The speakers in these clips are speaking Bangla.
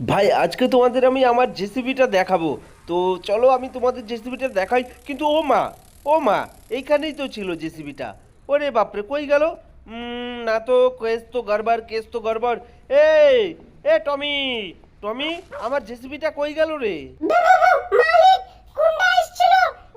ভাই আজকে তোমাদের আমি আমার জেসিবিটা দেখাবো। তো চলো আমি তোমাদের জেসিবিটা দেখাই। কিন্তু ও মা ও মা এইখানেই তো ছিল জেসিবিটা। ওরে বাপরে কই গেল? না তো কেস তো গড়বড় কেস তো গড়বড় এই এ টমি টমি আমার জেসিবিটা কই গেল রে? মালিক গুন্ডা এসেছিল।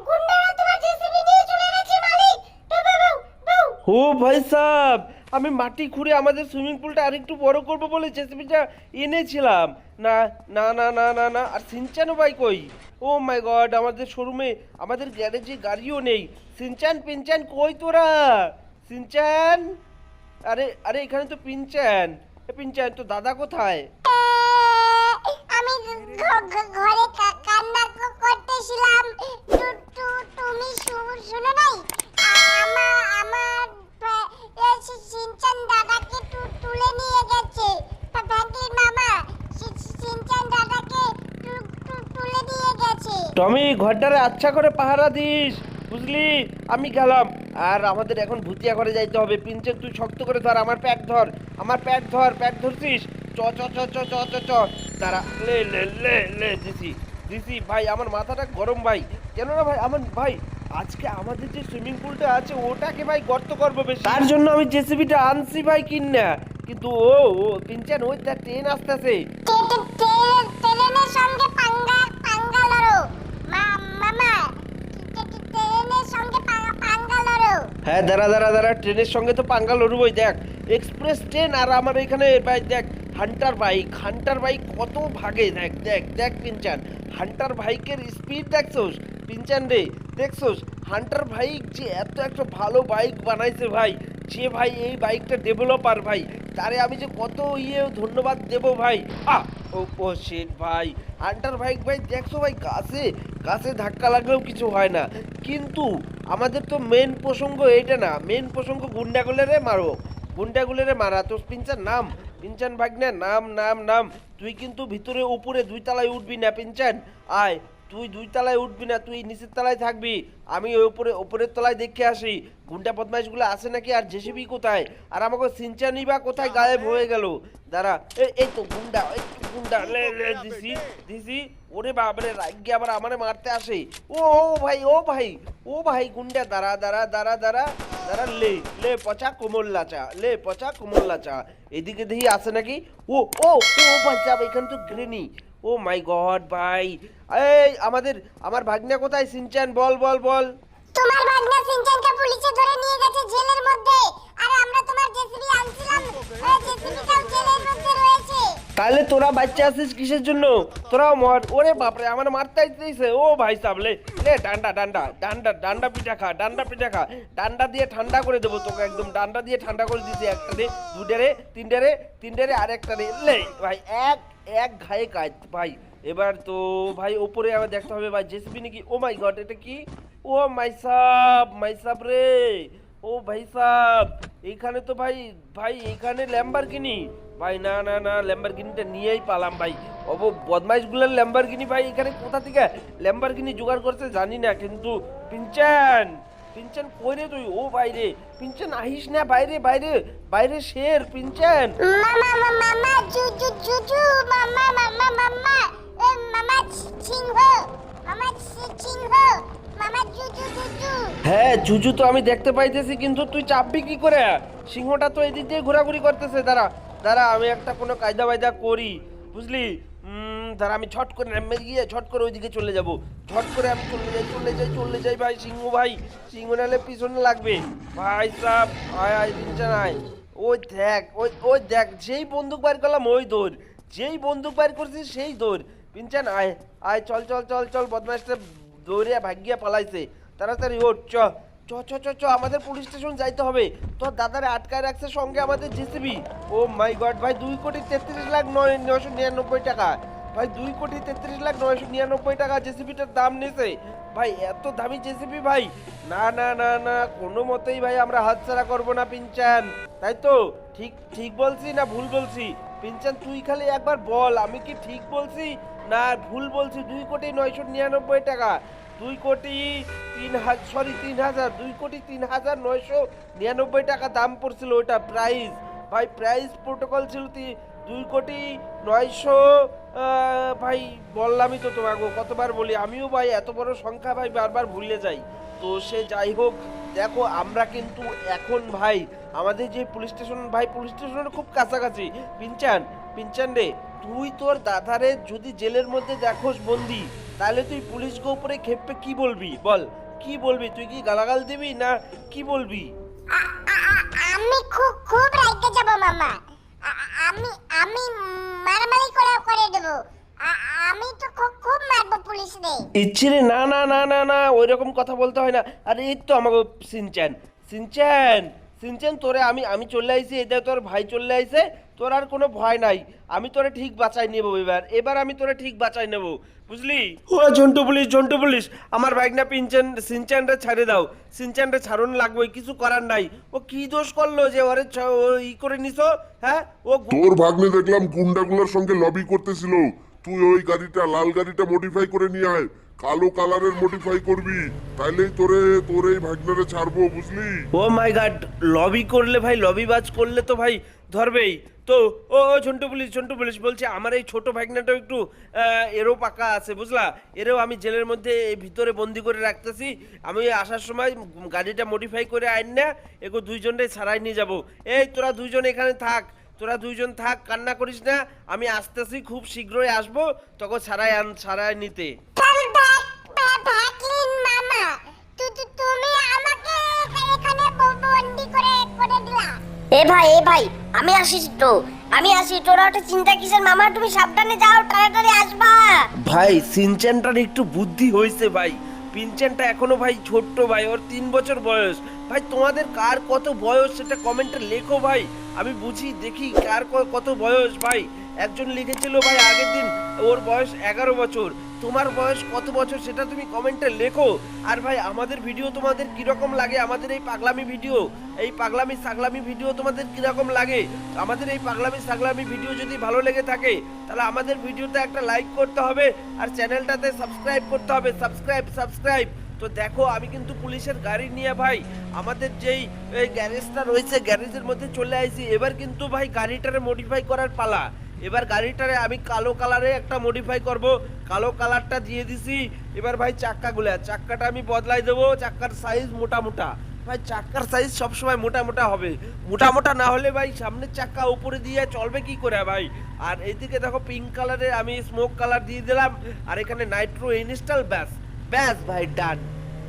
গুন্ডারা তোমার জেসিবি নিয়ে চলে গেছে মালিক। বাউ বাউ বাউ ও ভাই সাহ আমি মাটি খুঁড়ে আমাদের সুইমিং পুলটা আরেকটু বড় করব বলে জেসিবিটা এনেছিলাম। না না না না না না, আর সিনচানও ভাই কই? ও মাই গড, আমাদের শোরুমে, আমাদের গ্যারেজে গাড়িও নেই। সিনচান, পিনচান কই তোরা? সিনচান? আরে আরে, এখানে তো পিনচান। পিনচান তো দাদা কোথায়? আমি ঘরে কান্না করতেছিলাম। তুমি শুনো নাই? আমার টমি, ঘরটারে আচ্ছা করে পাহারা দিস। বুঝলি? আমি গেলাম। আর আমাদের এখন ভুতিয়া ঘরে যাইতে হবে। পিনচে তুই শক্ত করে ধর। আমার প্যাট ধর। আমার প্যাট ধর। প্যাট ধরছিস? চ চ চ চ চ চ চ। তারা লে লে লে লে, দিছি। দিছি, ভাই, আমার মাথাটা গরম, ভাই। কেন না ভাই, আমার, ভাই আজকে আমাদের যে সুইমিং পুলটা আছে ওটাকে ভাই গর্ত করব বেশি। তার জন্য আমি জেসিবিটা আনছি ভাই কিনা কিন্তু ও ও পিনচান ওই তার ট্রেন আসতেছে। ট্রেনের সঙ্গে পাঙ্গা পাঙ্গা লড়ো। মামা ট্রেনের সঙ্গে পাঙ্গা পাঙ্গা লড়ো। হ্যাঁ দাঁড়া দাঁড়া দাঁড়া ট্রেনের সঙ্গে তো পাঙ্গা লড়বই দেখ। এক্সপ্রেস ট্রেন আর আমার এখানে ভাই দেখ হান্টার বাইক। হান্টার বাইক কত ভাগে দেখ দেখ দেখ পিনচান হান্টার বাইকের স্পিড দেখছোস? পিনচান রে দেখছোস? হান্টার বাইক যে এত একটা ভালো বাইক বানাইছে ভাই, যে ভাই এই বাইকটা ডেভেলপার ভাই, তারে আমি যে কত ইয়ে ধন্যবাদ দেব ভাই। আহ! ও ও ভাই। হান্টার বাইক ভাই, দেখছ ভাই গাছে গাছে ধাক্কা লাগলেও কিছু হয় না। কিন্তু আমাদের তো মেন প্রসঙ্গ এইটা না মেন প্রসঙ্গ গুন্ডাগুলেরে মারো। গুন্ডাগুলেরে মারা। তো পিনচান নাম? পিনচান ভাগ্নে, নাম নাম নাম। তুই কিন্তু ভিতরে উপরে দুই তলায় উঠবি না পিনচান আয়। তুই দুই তলায় উঠবি না, তুই নিচের তলায় থাকবি। আমি ওই উপরে উপরের তলায় দেখে আসি, গুন্ডা বদমাইশগুলো আছে নাকি আর জেসিবি কোথায়? আর আমাকে সিনচানি বা কোথায় গায়েব হয়ে গেল। দাঁড়া এই তো গুন্ডা, এই গুন্ডা, লে লে দিছি দিছি। ওরে বাবারে রাগ্গে আবার আমারে মারতে আসে। ও ও ভাই ও ভাই ও ভাই গুন্ডা, দাঁড়া দাঁড়া দাঁড়া দাঁড়া দাঁড়া, লে লে, পচা কোমল্লা চা লে, পচা কোমল্লা চা এদিকে দেখি আছে নাকি? ও ও ও ভাই চাপ এখানে তো গ্রেনি ও মাই গড ভাই। এই আমাদের আমার ভাগ্না কোথায়? সিনচান বল বল বল। তোমার ভাগনা সিনচানকে পুলিশে ধরে নিয়ে গেছে জেলের মধ্যে। আর আমরা তোমার জেসিবি আনছিলাম। জেসিবিটাও জেলের মধ্যে রয়েছে। তাহলে তোরা বাচ্চা আছিস কিসের জন্য? তোরাও মর। ওরে বাপরে আমার মারতে আইতেছে। ও ভাই সাহেব লে লে ডান্ডা ডান্ডা ডান্ডা ডান্ডা পিঠা খা ডান্ডা পিঠা খা। ডান্ডা দিয়ে ঠান্ডা করে দেবো তোকে একদম। ডান্ডা দিয়ে ঠান্ডা করে দিছি একটা রে দুটা রে তিনটে রে তিনটে রে আর একটা রে। লে ভাই এক। এক ঘায়ে কাজ ভাই। এবার তো, ভাই, ওপরে আবার দেখতে হবে, ভাই, জেসিবি নাকি? ও মাই গড, এটা কি? ও মাই সাব মাই সাব রে। ও ভাই সাব, এইখানে তো ভাই ভাই, এইখানে ল্যাম্বারগিনি ভাই, না না না ল্যাম্বারগিনিটা নিয়েই পালাম, ভাই। অব বদমাইশগুলোর ল্যাম্বারগিনি ভাই, এখানে কোথা থেকে ল্যাম্বারগিনি জোগাড় করতে জানি না, কিন্তু পিনচান পিনচান কই রে তুই ও বাইরে। পিনচান আহিস না বাইরে বাইরে বাইরে শের পিনচান। মামা মামা মামা জু জু জু জু মামা মামা মামা এ মামা সিংহ মামা সিংহ মামা জু জু জু জু। হ্যাঁ জুজু তো আমি দেখতে পাইতেছি কিন্তু তুই চাপবি কি করে? সিংহটা তো এদিক দিয়ে ঘোরাঘুরি করতেছে দাঁড়া দাঁড়া আমি একটা কোনো কায়দা বায়দা করি বুঝলি? দাঁড়া, আমি ছট করে নেমে গিয়ে ছট করে ওইদিকে চলে যাব। ছট করে আমি চলে যাই চলে যাই চলে যাই ভাই, সিংহ ভাই। সিংহ নালে পিছনে লাগবে। ভাই সাহ আয় আয় দিনচান আয় ওই দেখ, ওই ওই দেখ, যেই বন্দুক বাইর করলাম ওই দৌড়। যেই বন্দুক বাইর করছিস সেই দৌড়। পিনচান আয় আয়, চল চল চল চল বদমাইশটা দৌড়ে ভাগ্যিয়া পালাইছে। তাড়াতাড়ি ওঠ, চ। চ চ চ চ, আমাদের পুলিশ স্টেশন যাইতে হবে। তোর দাদারে আটকায় রাখছে সঙ্গে আমাদের জেসিবি। ও মাই গড, ভাই, দুই কোটি তেত্রিশ লাখ নয়, নয়শো নিরানব্বই টাকা। ভাই, দুই কোটি তেত্রিশ লাখ নয়শো নিরানব্বই টাকা জেসিবিটার দাম নিয়েছে ভাই, এত দামি জেসিবি ভাই। না না না না, কোনো মতেই ভাই আমরা হাতছাড়া করব না পিনচান তাই তো? ঠিক ঠিক বলছি না ভুল বলছি? পিনচান তুই খালি একবার বল, আমি কি ঠিক বলছি? না, ভুল বলছি, দুই কোটি নয়শো নিরানব্বই টাকা। দুই কোটি তিন হাজার সরি তিন হাজার, দুই কোটি তিন হাজার নয়শো নিরানব্বই টাকা দাম পড়ছিল ওটা প্রাইস ভাই প্রাইস প্রোটোকল ছিল দুই কোটি নয়শো ভাই, বললামই তো তোমাকে, কতবার বলি, আমিও ভাই এত বড় সংখ্যা ভাই বারবার ভুলে যাই। তো সে যাই হোক, দেখো, আমরা কিন্তু এখন ভাই, আমাদের যে পুলিশ স্টেশন ভাই পুলিশ স্টেশনের খুব কাছাকাছি। পিনচান পিনচান রে, তুই তোর দাদারে যদি জেলের মধ্যে দেখোস বন্দি, তাহলে তুই পুলিশকে উপরে খেপে কি বলবি? বল, কি বলবি? তুই কি গালাগাল দিবি না কি বলবি? আমি খুব খুব রাইতে যাব, মামা। আমি আমি মারামারি করে করে দেব। আমি তো খুব মারবো পুলিশে রে ইচ্ছে রে না না না না না ওই রকম কথা বলতে হয় না। আরে, এই তো আমাকে সিনচ্যান। সিনচ্যান সিনচ্যান, তোরে আমি আমি চলে আইছি এটা তোর ভাই চলে আইছে। তোর আর কোনো ভয় নাই। আমি তোরে ঠিক বাঁচাই নেব এবার। এবার আমি তোরে ঠিক বাঁচাই নেব। বুঝলি? ও ঝন্টু পুলিশ ঝন্টু পুলিশ। আমার বাইক না পিনচেন সিনচ্যানরে ছাড়ে দাও। সিনচ্যানরে ছাড়ুন লাগবে কিছু করার নাই। ও কি দোষ করল যে ওরে ছ- ও ই করে নিছো? হ্যাঁ? ও গু- তোর ভাগ্নে দেখলাম গুন্ডাগুলোর সঙ্গে লবি করতেছিল। তুই ওই গাড়িটা লাল গাড়িটা মডিফাই করে নিয়ে আয়। কালো কালারের মডিফাই করবি। তাইলেই তোরে তোর এই ভাগ্নারে ছাড়বো বুঝলি? ও মাই গড লবি করলে ভাই লবি বাজ করলে তো ভাই ধরবেই। তো, ও ঝন্টু পুলিশ ঝন্টু পুলিশ বলছে, আমার এই ছোট ভাগনাটাও একটু এরও পাকা আছে, বুঝলা? এরও আমি জেলের মধ্যে ভিতরে বন্দি করে রাখতেছি। আমি আসার সময় গাড়িটা মডিফাই করে আইন না, এগো দুইজনটাই ছাড়াই নিয়ে যাব। এই, তোরা দুইজন এখানে থাক, তোরা দুইজন থাক, কান্না করিস না। আমি আসতেছি, খুব শীঘ্রই আসব তখন ছাড়াই আন, ছাড়াই নিতে। এ ভাই এ ভাই, আমি আসি তো, আমি আসি। তোরা ওটা চিন্তা কিসের? মামা, তুমি সাবধানে যাও, তাড়াতাড়ি আসবা। ভাই, সিনচ্যানটার একটু বুদ্ধি হয়েছে ভাই। পিনচেনটা এখনও ভাই ছোট্ট ভাই, ওর তিন বছর বয়স। ভাই, তোমাদের কার কত বয়স সেটা কমেন্টে লেখো ভাই। আমি বুঝি, দেখি কার কত বয়স ভাই। একজন লিখেছিল ভাই, আগের দিন ওর বয়স এগারো বছর। তোমার বয়স কত বছর সেটা তুমি কমেন্টে লেখো। আর ভাই, আমাদের ভিডিও তোমাদের কীরকম লাগে? আমাদের এই পাগলামি ভিডিও, এই পাগলামি সাগলামি ভিডিও তোমাদের কীরকম লাগে? আমাদের এই পাগলামি সাগলামি ভিডিও যদি ভালো লেগে থাকে, তাহলে আমাদের ভিডিওতে একটা লাইক করতে হবে আর চ্যানেলটাতে সাবস্ক্রাইব করতে হবে। Subscribe subscribe. তো দেখো, আমি কিন্তু পুলিশের গাড়ি নিয়ে ভাই, আমাদের যেই গ্যারেজটা রয়েছে, গ্যারেজের মধ্যে চলে আইছি। এবার কিন্তু ভাই, গাড়িটারে মডিফাই করার পালা। এবার গাড়িটারে আমি কালো কালারে একটা মডিফাই করব। কালো কালারটা দিয়ে দিছি। এবার ভাই চাক্কাগুলা, চাক্কাটা আমি বদলাই দেবো। চাক্কার সাইজ মোটা মোটা। ভাই চাক্কার সাইজ সবসময় মোটা মোটা হবে। মোটা মোটা না হলে ভাই সামনের চাক্কা উপরে দিয়ে চলবে কি করে ভাই? আর এইদিকে দেখো পিঙ্ক কালারে আমি স্মোক কালার দিয়ে দিলাম। আর এখানে নাইট্রো ইনস্টল ব্যাস ব্যাস ভাই ডান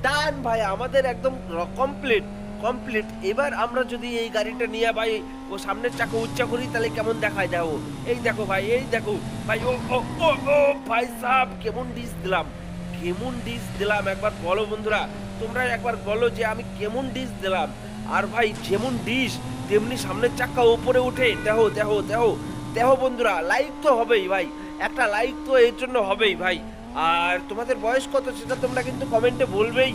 ডান ভাই, আমাদের একদম কমপ্লিট কমপ্লিট এবার আমরা যদি এই গাড়িটা নিয়ে ভাই, ও সামনের চাকা উচ্চা করি, তাহলে কেমন দেখায় দেখো? এই দেখো ভাই, এই দেখো। ভাই, ও ও ও ও, ভাই সাহেব, কেমন ডিস দিলাম। কেমন ডিস দিলাম, একবার বলো বন্ধুরা। তোমরা একবার বলো যে আমি কেমন ডিস দিলাম। আর ভাই, যেমন ডিস তেমনি সামনের চাকা উপরে উঠে, দেখো দেখো দেখো। দেখো বন্ধুরা লাইক তো হবেই ভাই। একটা লাইক তো এর জন্য হবেই ভাই। আর তোমাদের বয়স কত সেটা তোমরা কিন্তু কমেন্টে বলবেই।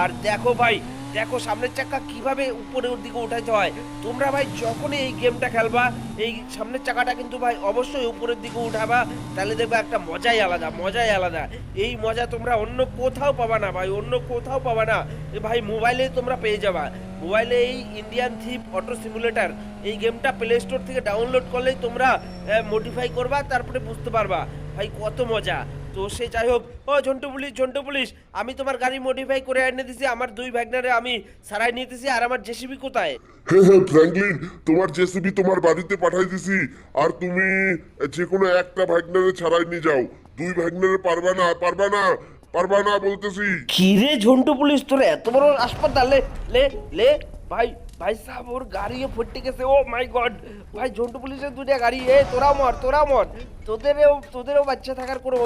আর দেখো ভাই দেখো, সামনের চাকা কীভাবে উপরের দিকে উঠাইতে হয়। তোমরা ভাই যখনই এই গেমটা খেলবা, এই সামনের চাকাটা কিন্তু ভাই অবশ্যই উপরের দিকে উঠাবা। তাহলে দেখবে একটা মজাই আলাদা মজাই আলাদা। এই মজা তোমরা অন্য কোথাও পাবা না ভাই, অন্য কোথাও পাবা না। ভাই, মোবাইলে তোমরা পেয়ে যাবা। মোবাইলে এই ইন্ডিয়ান থিপ অটো সিমুলেটর এই গেমটা প্লে স্টোর থেকে ডাউনলোড করলেই তোমরা মডিফাই করবা, তারপরে বুঝতে পারবা। ভাই, কত মজা। তো সে যাই হোক ও ঝন্টু পুলিশ ঝন্টু পুলিশ আমি তোমার গাড়ি মডিফাই করে এনে দিছি আমার দুই ভ্যাগনারে আমি সারাই নিতেছি আর আমার জেসিবি কোথায়? হ্যাঁ হ্যাঁ ফ্র্যাঙ্কলিন তোমার জেসিবি তোমার বাড়িতে পাঠাই দিছি আর তুমি যে কোনো একটা ভাগ্নারে ছাড়াই নিয়ে যাও। দুই ভাগ্নারে পারবা না পারবা না পারবা না বলতেছি। কিরে ঝন্টু পুলিশ তোর এত বড় হাসপাতাল লে লে ভাই ভাই সাহেব, ওর গাড়িও ফটে গেছে। ও মাই গড ভাই ঝন্টু পুলিশের দুটা গাড়ি। এ, তোরা মর তোরা মর। তোদেরও তোদেরও বাচ্চা থাকার কোনো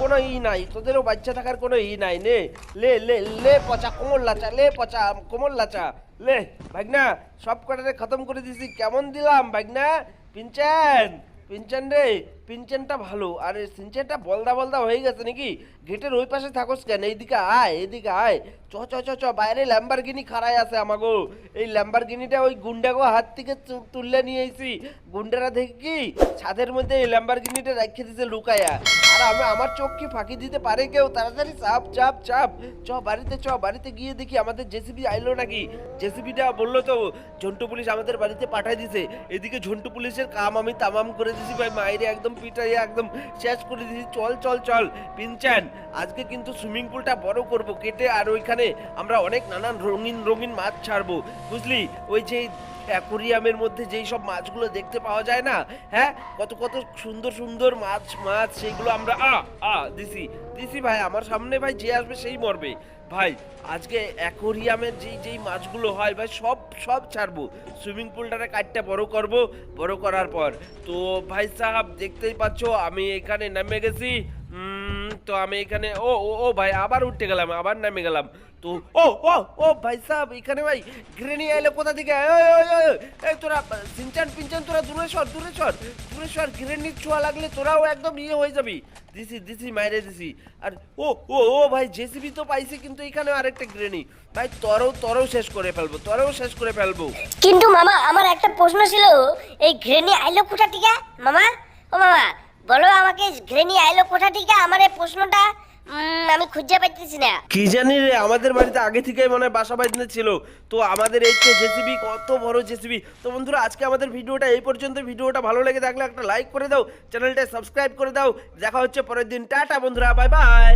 কোনো ই নাই। তোদেরও বাচ্চা থাকার কোনো ই নাই, নে। লে লে লে, পচা কোমর লাচা, লে, পচা কোমর লাচা। লে, ভাগনা সব কটারে খতম করে দিছি। কেমন দিলাম, ভাগনা? পিনচান পিনচান রে। পিনচানটা ভালো, আর সিনচানটা বলদা বলদা হয়ে গেছে নাকি? গেটের ওই পাশে থাকোস কেন? এইদিকে আয় এদিকে আয়। চ চ চ চ, বাইরে ল্যাম্বারগিনি খাড়াই আছে আমাগো। এই ল্যাম্বারগিনিটা ওই গুন্ডাগো হাত থেকে তুললে নিয়ে এসি গুন্ডারা দেখি কি? ছাদের মধ্যে এই ল্যাম্বারগিনিটা রেখে দিছে লুকায়া। আর আমি, আমার চোখ কি ফাঁকি দিতে পারে কেউ? তাড়াতাড়ি চাপ চাপ চাপ। চ, বাড়িতে চ, বাড়িতে গিয়ে দেখি আমাদের জেসিবি আইলো নাকি? জেসিবিটা বলল তো, ঝন্টু পুলিশ আমাদের বাড়িতে পাঠাই দিছে। এদিকে ঝন্টু পুলিশের কাম আমি তামাম করে দিছি ভাই মায়েরে একদম পিটাই একদম শেষ করে দিয়েছি। চল চল চল। পিনচান আজকে কিন্তু সুইমিং পুলটা বড় করব, কেটে আর ওইখানে আমরা অনেক নানান রঙিন রঙিন মাছ ছাড়বো। বুঝলি? ওই যে অ্যাকোরিয়ামের মধ্যে যেই সব মাছগুলো দেখতে পাওয়া যায় না হ্যাঁ কত কত সুন্দর সুন্দর মাছ মাছ, সেগুলো আমরা, আ আ, দিছি দিছি ভাই, আমার সামনে ভাই যে আসবে সেই মরবে। ভাই, আজকে অ্যাকোরিয়ামের যেই যেই মাছগুলো হয় ভাই, সব সব ছাড়বো। সুইমিং পুলটারে কাটটা বড় করব, বড় করার পর। তো ভাই সাহাব, দেখতেই পাচ্ছো, আমি এখানে নেমে গেছি। তো আমি এখানে, ও ও ও ভাই, আবার উঠতে গেলাম, আবার নামে গেলাম। তো, ও ও ও ভাই সাহেব, এখানে ভাই গ্রেনি এলো কোথা থেকে? এই তোরা, সিনচান পিনচান তোরা দূরে সর দূরে সর দূরে সর গ্রেনির ছোঁয়া লাগলে তোরাও একদম ইয়ে হয়ে যাবি। দিছি দিছি, মাইরে দিছি। আর, ও ও ও ভাই, জেসিবি তো পাইছে কিন্তু এখানে আরেকটা গ্রেনি ভাই, তরও তরও শেষ করে ফেলব, তরও শেষ করে ফেলব। কিন্তু মামা, আমার একটা প্রশ্ন ছিল, এই গ্রেনি আইলো কোথা থেকে? মামা, ও মামা বলো আমাকে ঘ্রেনি আইলো কোথা থেকে? আমার এই প্রশ্নটা আমি খুঁজে পাইতেছি না। কি জানি রে, আমাদের বাড়িতে আগে থেকেই মনে হয় বাসা বাঁধতে ছিল। তো আমাদের এই যে জেসিবি, কত বড় জেসিবি। তো বন্ধুরা, আজকে আমাদের ভিডিওটা এই পর্যন্ত। ভিডিওটা ভালো লেগে থাকলে একটা লাইক করে দাও চ্যানেলটা সাবস্ক্রাইব করে দাও। দেখা হচ্ছে পরের দিন। টাটা বন্ধুরা বাই বাই